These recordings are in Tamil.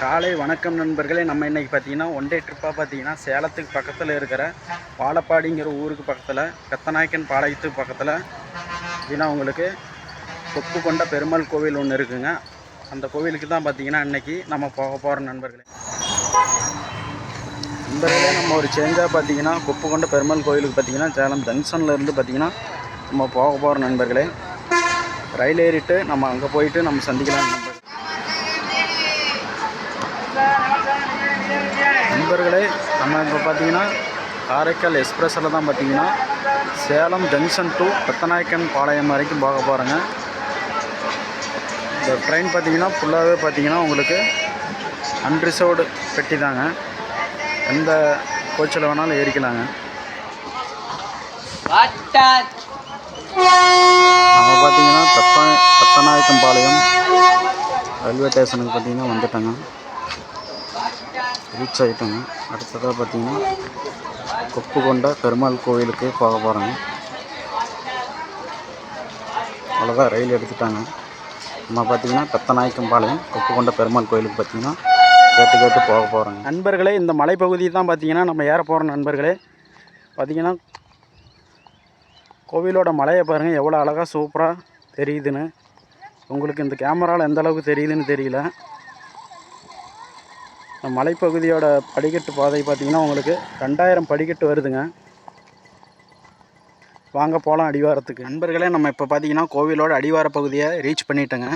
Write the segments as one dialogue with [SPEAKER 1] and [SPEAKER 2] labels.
[SPEAKER 1] காலை வணக்கம் நண்பர்களே நம்ம இன்றைக்கி பார்த்தீங்கன்னா ஒன் டே ட்ரிப்பாக பார்த்தீங்கன்னா சேலத்துக்கு பக்கத்தில் இருக்கிற வாழப்பாடிங்கிற ஊருக்கு பக்கத்தில் கத்தநாயக்கன் பாளையத்துக்கு பக்கத்தில் பார்த்தீங்கன்னா உங்களுக்கு கொப்பு கொண்ட பெருமாள் கோவில் ஒன்று இருக்குங்க. அந்த கோவிலுக்கு தான் பார்த்தீங்கன்னா இன்றைக்கி நம்ம போக போகிறோம் நண்பர்களே. நண்பர்களே நம்ம ஒரு சேஞ்சாக பார்த்தீங்கன்னா கொப்பு கொண்ட பெருமாள் கோவிலுக்கு பார்த்தீங்கன்னா சேலம் ஜங்ஷன்லேருந்து பார்த்தீங்கன்னா நம்ம போக போகிறோம் நண்பர்களே. ரயில் ஏறிட்டு நம்ம அங்கே போயிட்டு நம்ம சந்திக்கலாம் நண்பர்கள். நண்பர்களே நம்ம இப்போ பார்த்தீங்கன்னா காரைக்கால் எக்ஸ்பிரஸில் தான் பார்த்தீங்கன்னா சேலம் ஜங்ஷன் டு பத்தநாயக்கன் பாளையம் வரைக்கும் போக போகிறோங்க இந்த ட்ரெயின் பார்த்தீங்கன்னா ஃபுல்லாகவே பார்த்தீங்கன்னா உங்களுக்கு அன்ரிசர்வ்டு பெட்டி தாங்க. எந்த கோச்சில் வேணாலும் ஏறிக்கலாங்க. நம்ம பார்த்தீங்கன்னா பத்த பத்தநாயக்கம் பாளையம் ரயில்வே ஸ்டேஷனுக்கு பார்த்தீங்கன்னா வந்துட்டோங்க. ரீச் ஆகிட்டோங்க அடுத்ததாக பார்த்தீங்கன்னா கொப்பு கொண்ட பெருமாள் கோவிலுக்கு போக போகிறோங்க அவ்வளோதான் ரயில் எடுத்துட்டாங்க. நம்ம பார்த்தீங்கன்னா பெத்தநாயக்கம்பாளையம் கொப்பு கொண்ட பெருமாள் கோயிலுக்கு பார்த்தீங்கன்னா கேட்டு கேட்டு போக போகிறோங்க நண்பர்களே இந்த மலைப்பகுதி தான் பார்த்தீங்கன்னா நம்ம ஏற போகிற நண்பர்களே. பார்த்தீங்கன்னா கோவிலோட மலையை பாருங்கள் எவ்வளோ அழகாக சூப்பராக தெரியுதுன்னு. உங்களுக்கு இந்த கேமராவில் எந்த அளவுக்கு தெரியுதுன்னு தெரியல. மலைப்பகுதியோட படிக்கட்டு பாதை பார்த்தீங்கன்னா உங்களுக்கு ரெண்டாயிரம் படிக்கட்டு வருதுங்க. வாங்க போகலாம் அடிவாரத்துக்கு. நண்பர்களே நம்ம இப்போ பார்த்தீங்கன்னா கோவிலோட அடிவார பகுதியை ரீச் பண்ணிட்டோங்க.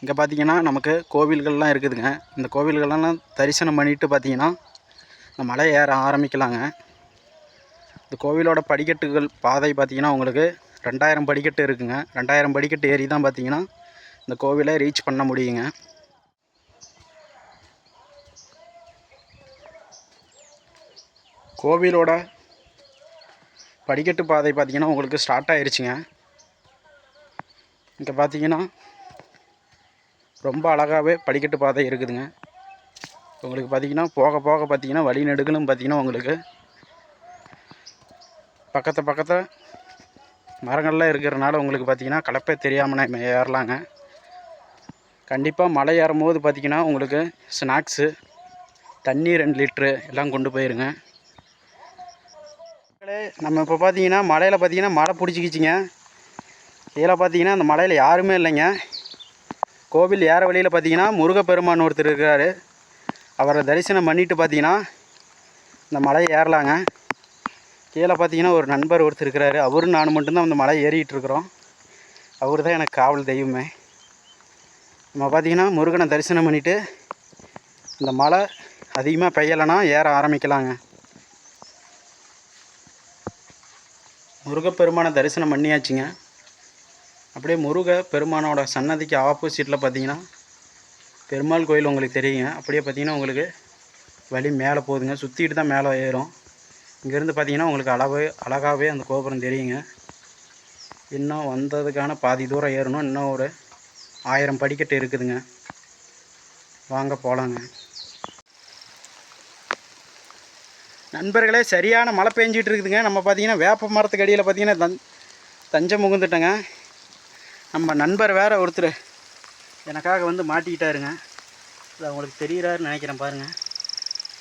[SPEAKER 1] இங்கே பார்த்தீங்கன்னா நமக்கு கோவில்கள்லாம் இருக்குதுங்க. இந்த கோவில்கள்லாம் தரிசனம் பண்ணிட்டு பார்த்தீங்கன்னா இந்த மலை ஏற ஆரம்பிக்கலாங்க. இந்த கோவிலோட படிக்கட்டுகள் பாதை பார்த்தீங்கன்னா உங்களுக்கு ரெண்டாயிரம் படிக்கட்டு இருக்குங்க. ரெண்டாயிரம் படிக்கட்டு ஏறி தான் பார்த்தீங்கன்னா இந்த கோவிலை ரீச் பண்ண முடியுங்க. கோவிலோட படிக்கட்டு பாதை பார்த்தீங்கன்னா உங்களுக்கு ஸ்டார்ட் ஆயிடுச்சுங்க இங்கே பார்த்தீங்கன்னா ரொம்ப அழகாகவே படிக்கட்டு பாதை இருக்குதுங்க. உங்களுக்கு பார்த்தீங்கன்னா போக போக பார்த்தீங்கன்னா வழி நெடுகளும் பார்த்தீங்கன்னா உங்களுக்கு பக்கத்து பக்கத்து மரங்கள்லாம் இருக்கிறனால உங்களுக்கு பார்த்தீங்கன்னா கலப்பே தெரியாமல் நம்ம ஏறலாங்க. கண்டிப்பாக மலை ஏறும்போது பார்த்தீங்கன்னா உங்களுக்கு ஸ்நாக்ஸு தண்ணி ரெண்டு லிட்ரு எல்லாம் கொண்டு போயிருங்க. மக்களே, நம்ம இப்போ பார்த்தீங்கன்னா மலையில் பார்த்தீங்கன்னா மழை பிடிச்சிக்கிச்சிங்க. இதில் பார்த்தீங்கன்னா அந்த மலையில் யாருமே இல்லைங்க. கோவில் ஏற வழியில் பார்த்தீங்கன்னா முருகப்பெருமான் ஒருத்தர் இருக்கிறாரு அவரை தரிசனம் பண்ணிட்டு பார்த்தீங்கன்னா இந்த மலையை ஏறலாங்க. கீழே பார்த்தீங்கன்னா ஒரு நண்பர் ஒருத்தர் இருக்கிறாரு அவரும் நானும் மட்டும்தான் அந்த மலை ஏறிக்கிட்டு இருக்கிறோம். அவர் தான் எனக்கு காவல் தெய்வமே. நம்ம பார்த்தீங்கன்னா முருகனை தரிசனம் பண்ணிவிட்டு இந்த மழை அதிகமாக பெய்யலைன்னா ஏற ஆரம்பிக்கலாங்க. முருகப்பெருமானை தரிசனம் பண்ணியாச்சுங்க. அப்படியே முருக பெருமானோட சன்னதிக்கு ஆப்போசிட்டில் பார்த்தீங்கன்னா பெருமாள் கோயில் உங்களுக்கு தெரியுங்க. அப்படியே பார்த்தீங்கன்னா உங்களுக்கு வழி மேலே போகுதுங்க. சுற்றிட்டு தான் மேலே ஏறும். இங்கேருந்து பார்த்தீங்கன்னா உங்களுக்கு அளவு அழகாகவே அந்த கோபுரம் தெரியுங்க. இன்னும் வந்ததுக்கான பாதி தூரம் ஏறணும். இன்னும் ஒரு ஆயிரம் படிக்கட்டு இருக்குதுங்க. வாங்க போகலாங்க நண்பர்களே சரியான மழை பெஞ்சிட்டு இருக்குதுங்க. நம்ம பார்த்தீங்கன்னா வேப்ப மரத்துக்கு அடியில் பார்த்தீங்கன்னா தஞ்ச தஞ்சம் முகுந்துட்டேங்க. நம்ம நண்பர் வேறு ஒருத்தர் எனக்காக வந்து மாட்டிக்கிட்டாருங்க. அது அவங்களுக்கு தெரிகிறாருன்னு நினைக்கிறேன் பாருங்கள்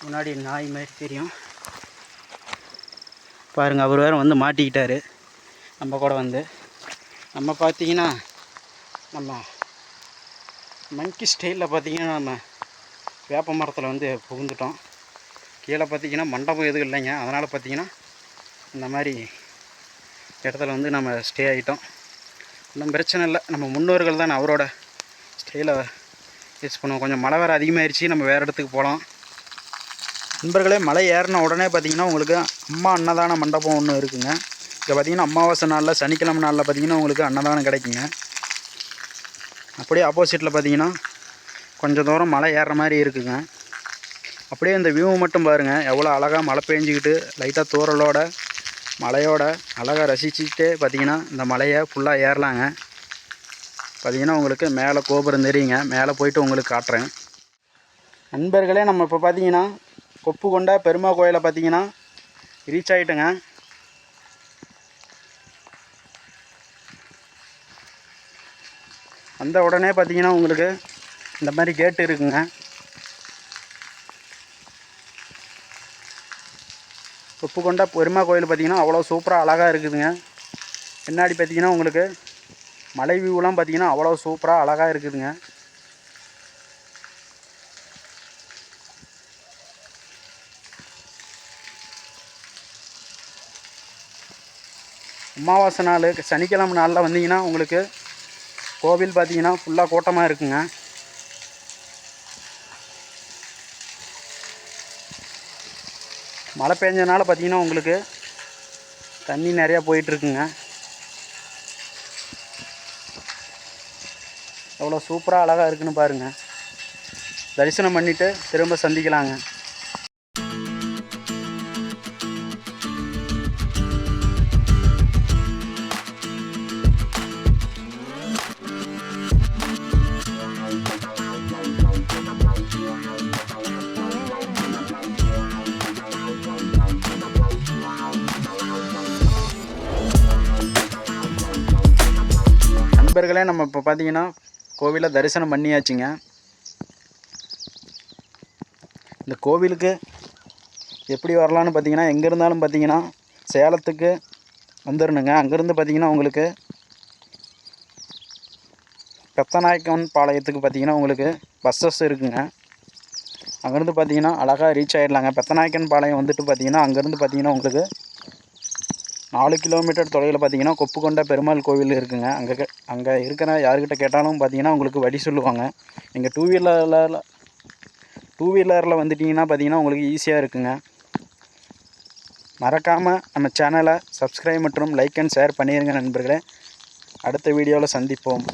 [SPEAKER 1] முன்னாடி நாய் மாதிரி தெரியும். பாருங்கள் அவர் வேறு வந்து மாட்டிக்கிட்டாரு. நம்ம கூட வந்து. நம்ம பார்த்தீங்கன்னா நம்ம மங்கி ஸ்டைலில் பார்த்தீங்கன்னா நம்ம வேப்ப மரத்தில் வந்து புகுந்துட்டோம். கீழே பார்த்தீங்கன்னா மண்டபம் எதுவும் இல்லைங்க. அதனால் பார்த்தீங்கன்னா இந்த மாதிரி இடத்துல வந்து நம்ம ஸ்டே ஆகிட்டோம் ஒன்றும் பிரச்சனை இல்லை. நம்ம முன்னோர்கள் தான் அவரோட ஸ்டேயில் யூஸ் பண்ணுவோம். கொஞ்சம் மழை வேறு அதிகமாகிடுச்சு நம்ம வேறு இடத்துக்கு போகலாம். நண்பர்களே மலை ஏறின உடனே பார்த்தீங்கன்னா உங்களுக்கு அம்மா அன்னதான மண்டபம் ஒன்று இருக்குங்க. இங்கே பார்த்தீங்கன்னா அமாவாசை நாளில் சனிக்கிழமை நாளில் பார்த்தீங்கன்னா உங்களுக்கு அன்னதானம் கிடைக்குங்க. அப்படியே ஆப்போசிட்டில் பார்த்தீங்கன்னா கொஞ்சம் தூரம் மலை ஏறுற மாதிரி இருக்குங்க. அப்படியே இந்த வியூ மட்டும் பாருங்கள் எவ்வளோ அழகாக மழை பெஞ்சிக்கிட்டு லைட்டாக தூரலோட மலையோட அழகாக ரசிச்சுட்டே பார்த்தீங்கன்னா இந்த மலையை ஃபுல்லாக ஏறலாங்க. பார்த்தீங்கன்னா உங்களுக்கு மேலே கோபுரம் தெரியுங்க. மேலே போயிட்டு உங்களுக்கு காட்டுறேன். நண்பர்களே நம்ம இப்போ பார்த்தீங்கன்னா கொப்பு கொண்ட பெருமா கோயிலை பார்த்தீங்கன்னா ரீச் ஆகிட்டோங்க வந்த உடனே பார்த்தீங்கன்னா உங்களுக்கு இந்த மாதிரி கேட்டு இருக்குங்க. உப்புக்கொண்ட பெருமா கோயில் பார்த்தீங்கன்னா அவ்வளோ சூப்பராக அழகாக இருக்குதுங்க. பின்னாடி பார்த்தீங்கன்னா உங்களுக்கு மலை வியூலாம் பார்த்திங்கன்னா அவ்வளோ சூப்பராக அழகாக இருக்குதுங்க. அமாவாசை நாள் சனிக்கிழமை நாளில் வந்தீங்கன்னா உங்களுக்கு கோவில் பார்த்தீங்கன்னா ஃபுல்லாக கூட்டமாக இருக்குங்க. மழை பெஞ்சனால பார்த்தீங்கன்னா உங்களுக்கு தண்ணி நிறையா போயிட்டுருக்குங்க. எவ்வளோ சூப்பராக அழகாக இருக்குன்னு பாருங்கள் தரிசனம் பண்ணிவிட்டு திரும்ப சந்திக்கலாங்க. நண்பர்களே நம்ம இப்போ பார்த்தீங்கன்னா கோவிலை தரிசனம் பண்ணியாச்சுங்க. இந்த கோவிலுக்கு எப்படி வரலான்னு பார்த்தீங்கன்னா எங்கே இருந்தாலும் பார்த்தீங்கன்னா சேலத்துக்கு வந்துடணுங்க அங்கேருந்து பார்த்தீங்கன்னா உங்களுக்கு பெத்தநாயக்கன் பாளையத்துக்கு பார்த்தீங்கன்னா உங்களுக்கு பஸ்ஸஸ் இருக்குங்க. அங்கேருந்து பார்த்தீங்கன்னா அழகாக ரீச் ஆகிடலாங்க பெத்தநாயக்கன் பாளையம் வந்துட்டு பார்த்தீங்கன்னா அங்கேருந்து பார்த்தீங்கன்னா உங்களுக்கு நாலு கிலோமீட்டர் தொலைவில் பார்த்தீங்கன்னா கொப்புக்கொண்ட பெருமாள் கோவில் இருக்குங்க. அங்கே அங்கே இருக்கிற யாருக்கிட்ட கேட்டாலும் பார்த்தீங்கன்னா உங்களுக்கு வழி சொல்லுவாங்க. நீங்கள் டூ வீலரில் டூ வீலரில் வந்துட்டிங்கன்னா பார்த்தீங்கன்னா உங்களுக்கு ஈஸியாக இருக்குங்க. மறக்காமல் நம்ம சேனலை சப்ஸ்கிரைப் மற்றும் லைக் அண்ட் ஷேர் பண்ணிடுங்க நண்பர்களே. அடுத்த வீடியோவில் சந்திப்போம்.